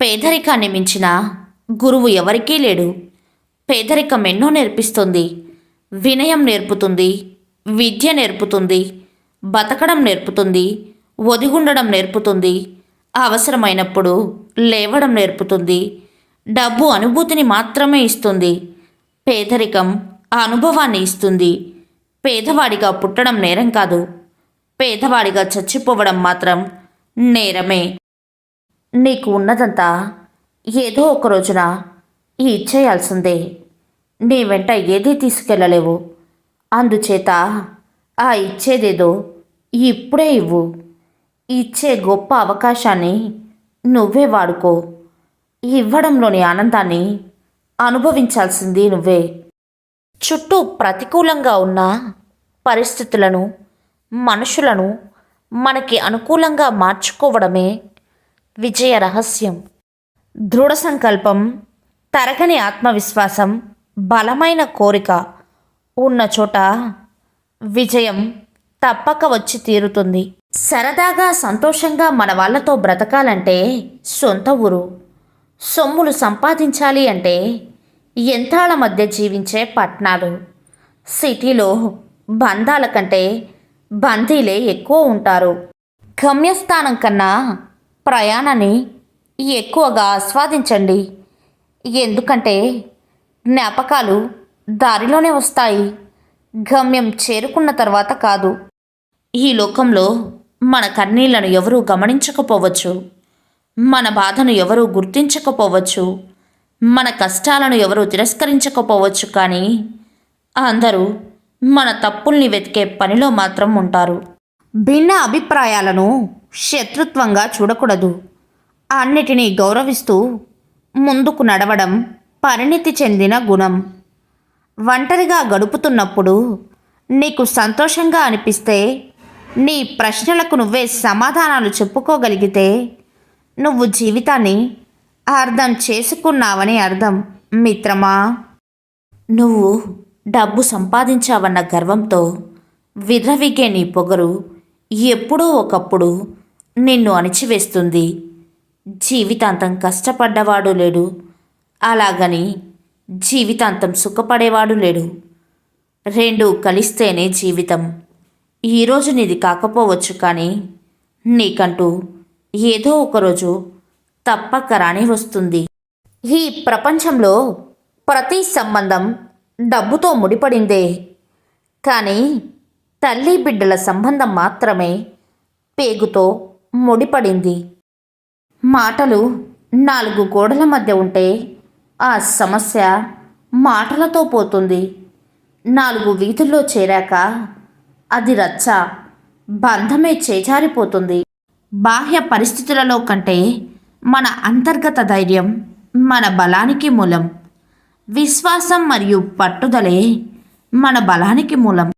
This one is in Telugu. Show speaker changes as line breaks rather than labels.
పేదరికాన్ని మించిన గురువు ఎవరికీ లేడు. పేదరికం ఎన్నో నేర్పిస్తుంది. వినయం నేర్పుతుంది. విద్య నేర్పుతుంది. బతకడం నేర్పుతుంది. ఒదిగుండడం నేర్పుతుంది. అవసరమైనప్పుడు లేవడం నేర్పుతుంది. డబ్బు అనుభూతిని మాత్రమే ఇస్తుంది. పేదరికం అనుభవాన్ని ఇస్తుంది. పేదవాడిగా పుట్టడం నేరం కాదు. పేదవాడిగా చచ్చిపోవడం మాత్రం నేరమే. నీకు ఉన్నదంతా ఏదో ఒక రోజున ఇచ్చేయాల్సిందే. నీ వెంట ఏదీ తీసుకెళ్ళలేవు. అందుచేత ఆ ఇచ్చేదేదో ఇప్పుడే ఇవ్వు. ఇచ్చే గొప్ప అవకాశాన్ని నువ్వే వాడుకో. ఇవ్వడంలోని ఆనందాన్ని అనుభవించాల్సింది నువ్వే. చుట్టూ ప్రతికూలంగా ఉన్న పరిస్థితులను మనుషులను మనకి అనుకూలంగా మార్చుకోవడమే విజయ రహస్యం దృఢ సంకల్పం తరగని ఆత్మవిశ్వాసం బలమైన కోరిక. ఉన్న చోట విజయం తప్పక వచ్చి తీరుతుంది. సరదాగా సంతోషంగా మన వాళ్ళతో బ్రతకాలంటే సొంత ఊరు. సొమ్ములు సంపాదించాలి అంటే యంత్రాల మధ్య జీవించే పట్నాలు సిటీలో బంధాల కంటే బందీలే ఎక్కువ ఉంటారు. గమ్యస్థానం కన్నా ప్రయాణాన్ని ఎక్కువగా ఆస్వాదించండి. ఎందుకంటే జ్ఞాపకాలు దారిలోనే వస్తాయి. గమ్యం చేరుకున్న తర్వాత కాదు. ఈ లోకంలో మన కన్నీళ్ళను ఎవరూ గమనించకపోవచ్చు. మన బాధను ఎవరూ గుర్తించకపోవచ్చు. మన కష్టాలను ఎవరూ తిరస్కరించకపోవచ్చు కానీ అందరూ మన తప్పుల్ని వెతికే పనిలో మాత్రం ఉంటారు. భిన్న అభిప్రాయాలను శత్రుత్వంగా చూడకూడదు. అన్నిటినీ గౌరవిస్తూ ముందుకు నడవడం పరిణితి చెందిన గుణం. ఒంటరిగా గడుపుతున్నప్పుడు నీకు సంతోషంగా అనిపిస్తే నీ ప్రశ్నలకు నువ్వే సమాధానాలు చెప్పుకోగలిగితే నువ్వు జీవితాన్ని అర్థం చేసుకున్నావని అర్థం మిత్రమా? నువ్వు డబ్బు సంపాదించావన్న గర్వంతో విర్రవిగే నీ పొగరు ఎప్పుడో ఒకప్పుడు నిన్ను అణిచివేస్తుంది. జీవితాంతం కష్టపడ్డవాడు లేడు. అలాగని జీవితాంతం సుఖపడేవాడు లేడు. రెండు కలిస్తేనే జీవితం. ఈరోజు నీది కాకపోవచ్చు కానీ నీకంటూ ఏదో ఒకరోజు తప్పక రాని వస్తుంది. ఈ ప్రపంచంలో ప్రతి సంబంధం డబ్బుతో ముడిపడిందే. కానీ తల్లి బిడ్డల సంబంధం మాత్రమే పేగుతో ముడిపడింది. మాటలు నాలుగు గోడల మధ్య ఉంటే ఆ సమస్య మాటలతో పోతుంది. నాలుగు వీధుల్లో చేరాక అది రచ్చ బంధమే చేజారిపోతుంది. బాహ్య పరిస్థితులలో కంటే మన అంతర్గత ధైర్యం మన బలానికి మూలం. విశ్వాసం మరియు పట్టుదలే మన బలానికి మూలం.